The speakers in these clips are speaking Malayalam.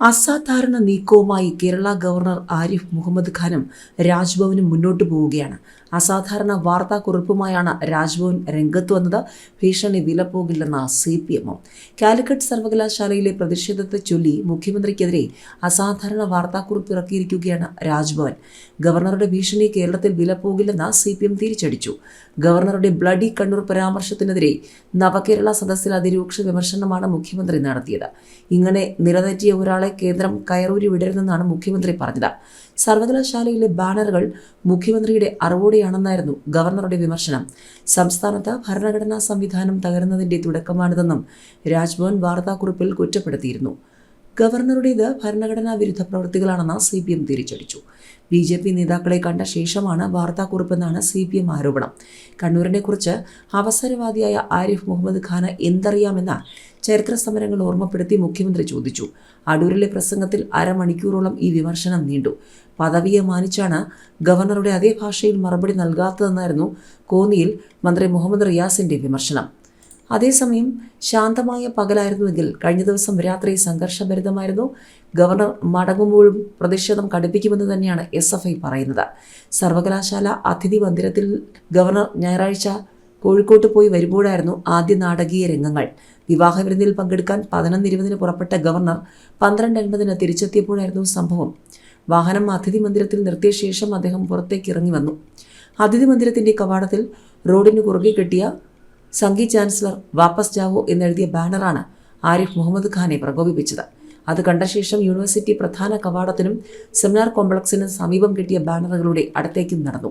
അസാധാരണ നീക്കവുമായി കേരള ഗവർണർ ആരിഫ് മുഹമ്മദ് ഖാനും രാജ്ഭവനും മുന്നോട്ടു പോവുകയാണ്. അസാധാരണ വാർത്താക്കുറിപ്പുമായാണ് രാജ്ഭവൻ രംഗത്ത് വന്നത്. ഭീഷണി വിലപ്പോകില്ലെന്ന സി പി എമ്മും കാലിക്കറ്റ് സർവകലാശാലയിലെ പ്രതിഷേധത്തെ ചൊല്ലി മുഖ്യമന്ത്രിക്കെതിരെ അസാധാരണ വാർത്താക്കുറിപ്പ് ഇറക്കിയിരിക്കുകയാണ് രാജ്ഭവൻ. ഗവർണറുടെ ഭീഷണി കേരളത്തിൽ വിലപ്പോകില്ലെന്ന് സി പി എം തിരിച്ചടിച്ചു. ഗവർണറുടെ ബ്ലഡി കണ്ണൂർ പരാമർശത്തിനെതിരെ നവകേരള സദസ്സിൽ അതിരൂക്ഷ വിമർശനമാണ് മുഖ്യമന്ത്രി നടത്തിയത്. ഇങ്ങനെ നിലതെറ്റിയ ഒരാളെ കേന്ദ്രം കയറൂരി വിടരുതെന്നാണ് മുഖ്യമന്ത്രി പറഞ്ഞത്. സർവകലാശാലയിലെ ബാനറുകൾ മുഖ്യമന്ത്രിയുടെ അറിവോടെയാണെന്നായിരുന്നു ഗവർണറുടെ വിമർശനം. സംസ്ഥാനത്ത് ഭരണഘടനാ സംവിധാനം തകരുന്നതിന്റെ തുടക്കമാണിതെന്നും രാജ്ഭവൻ വാർത്താക്കുറിപ്പിൽ കുറ്റപ്പെടുത്തിയിരുന്നു. ഗവർണറുടേത് ഭരണഘടനാ വിരുദ്ധ പ്രവൃത്തികളാണെന്ന് സി പി എം തിരിച്ചടിച്ചു. ബി ജെ പി നേതാക്കളെ കണ്ട ശേഷമാണ് വാർത്താക്കുറിപ്പെന്നാണ് സി പി എം ആരോപണം കണ്ണൂരിനെക്കുറിച്ച് അവസരവാദിയായ ആരിഫ് മുഹമ്മദ് ഖാന് എന്തറിയാമെന്ന ചരിത്ര സമരങ്ങൾ ഓർമ്മപ്പെടുത്തി മുഖ്യമന്ത്രി ചോദിച്ചു. അടൂരിലെ പ്രസംഗത്തിൽ അരമണിക്കൂറോളം ഈ വിമർശനം നീണ്ടു. പദവിയെ മാനിച്ചാണ് ഗവർണറുടെ അതേ ഭാഷയിൽ മറുപടി നൽകാത്തതെന്നായിരുന്നു കോന്നിയിൽ മന്ത്രി മുഹമ്മദ് റിയാസിന്റെ വിമർശനം. അതേസമയം ശാന്തമായ പകലായിരുന്നുവെങ്കിൽ കഴിഞ്ഞ ദിവസം രാത്രി സംഘർഷഭരിതമായിരുന്നു. ഗവർണർ മടങ്ങുമ്പോഴും പ്രതിഷേധം കടുപ്പിക്കുമെന്ന് തന്നെയാണ് എസ് എഫ് ഐ പറയുന്നത്. സർവകലാശാല അതിഥി മന്ദിരത്തിൽ ഗവർണർ ഞായറാഴ്ച കോഴിക്കോട്ട് പോയി വരുമ്പോഴായിരുന്നു ആദ്യ നാടകീയ രംഗങ്ങൾ. വിവാഹ വിരുന്നിൽ പങ്കെടുക്കാൻ പതിനൊന്ന് ഇരുപതിന് പുറപ്പെട്ട ഗവർണർ പന്ത്രണ്ട് അൻപതിന് തിരിച്ചെത്തിയപ്പോഴായിരുന്നു സംഭവം. വാഹനം അതിഥി മന്ദിരത്തിൽ നിർത്തിയ ശേഷം അദ്ദേഹം പുറത്തേക്ക് ഇറങ്ങി വന്നു. അതിഥി മന്ദിരത്തിന്റെ കവാടത്തിൽ റോഡിന് കുറുകെ കെട്ടിയ സംഗീത് ചാൻസലർ വാപ്പസ് ജാവോ എന്നെഴുതിയ ബാനറാണ് ആരിഫ് മുഹമ്മദ് ഖാനെ പ്രകോപിപ്പിച്ചത്. അത് കണ്ട ശേഷം യൂണിവേഴ്സിറ്റി പ്രധാന കവാടത്തിനും സെമിനാർ കോംപ്ലക്സിനും സമീപം കിട്ടിയ ബാനറുകളുടെ അടുത്തേക്കും നടന്നു.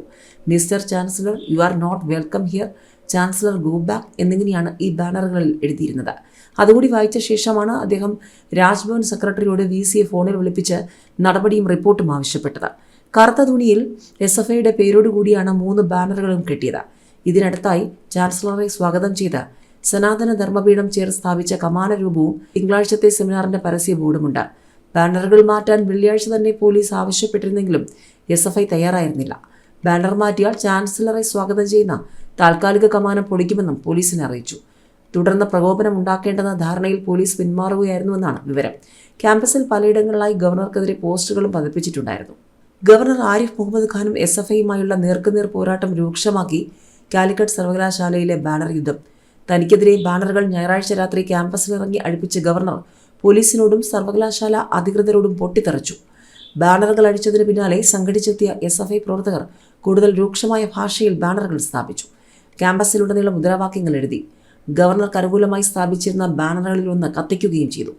Mister chancellor you are not welcome here chancellor go back എന്നിങ്ങനെയാണ് ഈ ബാനറുകളിൽ എഴുതിയിരുന്നത്. അതുകൂടി വായിച്ച ശേഷമാണ് അദ്ദേഹം രാജ്ഭവൻ സെക്രട്ടറിയോട് വി സിയെ ഫോണിൽ വിളിപ്പിച്ച് നടപടിയും റിപ്പോർട്ടും ആവശ്യപ്പെട്ടത്. കറുത്ത തുണിയിൽ എസ് എഫ് ഐയുടെ പേരോടുകൂടിയാണ് മൂന്ന് ബാനറുകളും കെട്ടിയത്. ഇതിനടുത്തായി ചാൻസലറെ സ്വാഗതം ചെയ്ത് സനാതന ധർമ്മപീഠം ചേർ സ്ഥാപിച്ച കമാന രൂപവും തിങ്കളാഴ്ചത്തെ സെമിനാറിന്റെ പരസ്യ ബോർഡുമുണ്ട്. ബാനറുകൾ മാറ്റാൻ വെള്ളിയാഴ്ച തന്നെ പോലീസ് ആവശ്യപ്പെട്ടിരുന്നെങ്കിലും എസ് എഫ് ഐ തയ്യാറായിരുന്നില്ല. ബാനർ മാറ്റിയാൽ ചാൻസലറെ സ്വാഗതം ചെയ്യുന്ന താൽക്കാലിക കമാനം പൊളിക്കുമെന്നും പോലീസിനെ അറിയിച്ചു. തുടർന്ന് പ്രകോപനം ഉണ്ടാക്കേണ്ടെന്ന ധാരണയിൽ പോലീസ് പിന്മാറുകയായിരുന്നുവെന്നാണ് വിവരം. ക്യാമ്പസിൽ പലയിടങ്ങളിലായി ഗവർണർക്കെതിരെ പോസ്റ്ററുകളും പതിപ്പിച്ചിട്ടുണ്ടായിരുന്നു. ഗവർണർ ആരിഫ് മുഹമ്മദ് ഖാനും എസ് എഫ് ഐയുമായുള്ള നേർക്കുനേർ പോരാട്ടം രൂക്ഷമാക്കി കാലിക്കറ്റ് സർവകലാശാലയിലെ ബാനർ യുദ്ധം. തനിക്കെതിരെ ബാനറുകൾ ഞായറാഴ്ച രാത്രി ക്യാമ്പസിലിറങ്ങി അഴിപ്പിച്ച ഗവർണർ പോലീസിനോടും സർവകലാശാല അധികൃതരോടും പൊട്ടിത്തെറിച്ചു. ബാനറുകൾ അടിച്ചതിന് പിന്നാലെ സംഘടിച്ചെത്തിയ എസ് എഫ് ഐ പ്രവർത്തകർ കൂടുതൽ രൂക്ഷമായ ഭാഷയിൽ ബാനറുകൾ സ്ഥാപിച്ചു. ക്യാമ്പസിലുടനീളം മുദ്രാവാക്യങ്ങൾ എഴുതി. ഗവർണർക്ക് അനുകൂലമായി സ്ഥാപിച്ചിരുന്ന ബാനറുകളിലൊന്ന് കത്തിക്കുകയും ചെയ്തു.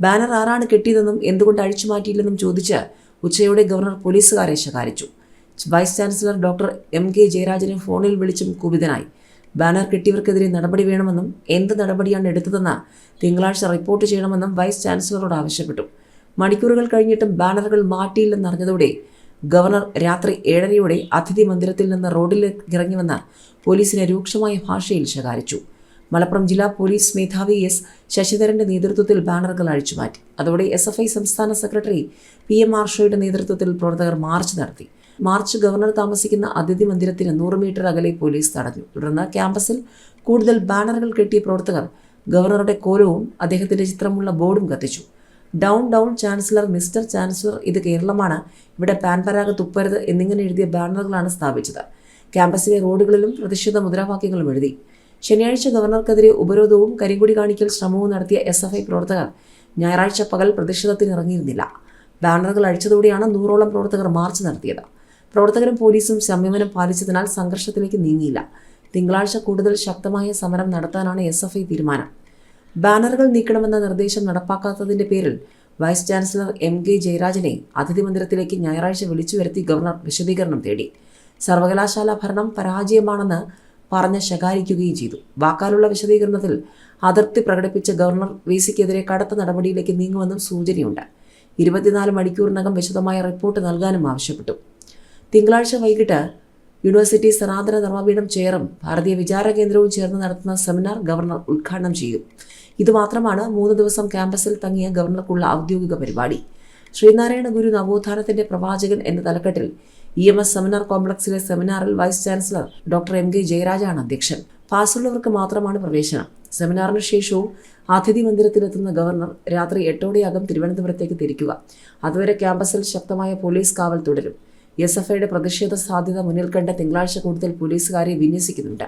ബാനർ ആരാണ് കെട്ടിയതെന്നും എന്തുകൊണ്ട് അഴിച്ചു മാറ്റിയില്ലെന്നും ചോദിച്ച് ഉച്ചയോടെ ഗവർണർ പോലീസുകാരെ ശകാരിച്ചു. Vice chancellor doctor M K ജയരാജനെ ഫോണിൽ വിളിച്ചും കുപിതനായി. ബാനർ കെട്ടിയവർക്കെതിരെ നടപടി വേണമെന്നും എന്ത് നടപടിയാണ് എടുത്തതെന്ന് തിങ്കളാഴ്ച റിപ്പോർട്ട് ചെയ്യണമെന്നും വൈസ് ചാൻസലറോട് ആവശ്യപ്പെട്ടു. മണിക്കൂറുകൾ കഴിഞ്ഞിട്ടും ബാനറുകൾ മാറ്റിയില്ലെന്നറിഞ്ഞതോടെ ഗവർണർ രാത്രി ഏഴരയോടെ അതിഥി മന്ദിരത്തിൽ നിന്ന് റോഡിലേക്ക് ഇറങ്ങിവന്ന് പോലീസിനെ രൂക്ഷമായ ഭാഷയിൽ ശകാരിച്ചു. മലപ്പുറം ജില്ലാ പോലീസ് മേധാവി എസ് ശശിധരന്റെ നേതൃത്വത്തിൽ ബാനറുകൾ അഴിച്ചുമാറ്റി. അതോടെ എസ് എഫ് ഐ സംസ്ഥാന സെക്രട്ടറി പി എം ആർഷോയുടെ നേതൃത്വത്തിൽ പ്രവർത്തകർ മാർച്ച് നടത്തി. മാർച്ച് ഗവർണർ താമസിക്കുന്ന അതിഥി മന്ദിരത്തിന് നൂറ് മീറ്റർ അകലെ പോലീസ് തടഞ്ഞു. തുടർന്ന് ക്യാമ്പസിൽ കൂടുതൽ ബാനറുകൾ കെട്ടിയ പ്രവർത്തകർ ഗവർണറുടെ കോലവും അദ്ദേഹത്തിന്റെ ചിത്രമുള്ള ബോർഡും കത്തിച്ചു. Down down chancellor mister chancellor ഇത് കേരളമാണ്. ഇവിടെ പാൻപരാഗ തുപ്പരുത് എന്നിങ്ങനെ എഴുതിയ ബാനറുകളാണ് സ്ഥാപിച്ചത്. ക്യാമ്പസിലെ റോഡുകളിലും പ്രതിഷേധ മുദ്രാവാക്യങ്ങളും എഴുതി. ശനിയാഴ്ച ഗവർണർക്കെതിരെ ഉപരോധവും കരിങ്കുടി കാണിക്കൽ ശ്രമവും നടത്തിയ എസ് എഫ് ഐ പ്രവർത്തകർ ഞായറാഴ്ച പകൽ പ്രതിഷേധത്തിന് ഇറങ്ങിയിരുന്നില്ല ബാനറുകൾ അഴിച്ചതോടെയാണ് നൂറോളം പ്രവർത്തകർ മാർച്ച് നടത്തിയത്. പ്രവർത്തകരും പോലീസും സംയമനം പാലിച്ചതിനാൽ സംഘർഷത്തിലേക്ക് നീങ്ങിയില്ല. തിങ്കളാഴ്ച കൂടുതൽ ശക്തമായ സമരം നടത്താനാണ് എസ് എഫ് ഐ തീരുമാനം. ബാനറുകൾ നീക്കണമെന്ന നിർദ്ദേശം നടപ്പാക്കാത്തതിന്റെ പേരിൽ വൈസ് ചാൻസലർ എം കെ ജയരാജനെ അതിഥി മന്ദിരത്തിലേക്ക് ഞായറാഴ്ച വിളിച്ചു വരുത്തി ഗവർണർ വിശദീകരണം തേടി. സർവകലാശാല ഭരണം പരാജയമാണെന്ന് പറഞ്ഞ് ശകാരിക്കുകയും ചെയ്തു. വാക്കാലുള്ള വിശദീകരണത്തിൽ അതൃപ്തി പ്രകടിപ്പിച്ച ഗവർണർ വി സിക്കെതിരെ കടുത്ത നടപടിയിലേക്ക് നീങ്ങുമെന്നും സൂചനയുണ്ട്. ഇരുപത്തിനാല് മണിക്കൂറിനകം വിശദമായ റിപ്പോർട്ട് നൽകാനും ആവശ്യപ്പെട്ടു. തിങ്കളാഴ്ച വൈകിട്ട് യൂണിവേഴ്സിറ്റി സനാതന ധർമ്മപീഠം ചെയറും ഭാരതീയ വിചാര കേന്ദ്രവും ചേർന്ന് നടത്തുന്ന സെമിനാർ ഗവർണർ ഉദ്ഘാടനം ചെയ്യും. ഇതുമാത്രമാണ് മൂന്ന് ദിവസം ക്യാമ്പസിൽ തങ്ങിയ ഗവർണർക്കുള്ള ഔദ്യോഗിക പരിപാടി. ശ്രീനാരായണ ഗുരു നവോത്ഥാനത്തിന്റെ പ്രവാചകൻ എന്ന തലക്കെട്ടിൽ ഇ എം എസ് സെമിനാർ കോംപ്ലക്സിലെ സെമിനാറിൽ vice chancellor doctor M K ജയരാജാണ് അധ്യക്ഷൻ. പാസ്സുള്ളവർക്ക് മാത്രമാണ് പ്രവേശനം. സെമിനാറിന് ശേഷവും അതിഥി മന്ദിരത്തിലെത്തുന്ന ഗവർണർ രാത്രി എട്ടോടെയാകും തിരുവനന്തപുരത്തേക്ക് തിരിക്കുക. അതുവരെ ക്യാമ്പസിൽ ശക്തമായ പോലീസ് കാവൽ തുടരും. എസ് എഫ് ഐയുടെ പ്രതിഷേധ സാധ്യത മുന്നിൽ കണ്ട് തിങ്കളാഴ്ച കൂടുതൽ പോലീസുകാരെ വിന്യസിക്കുന്നുണ്ട്.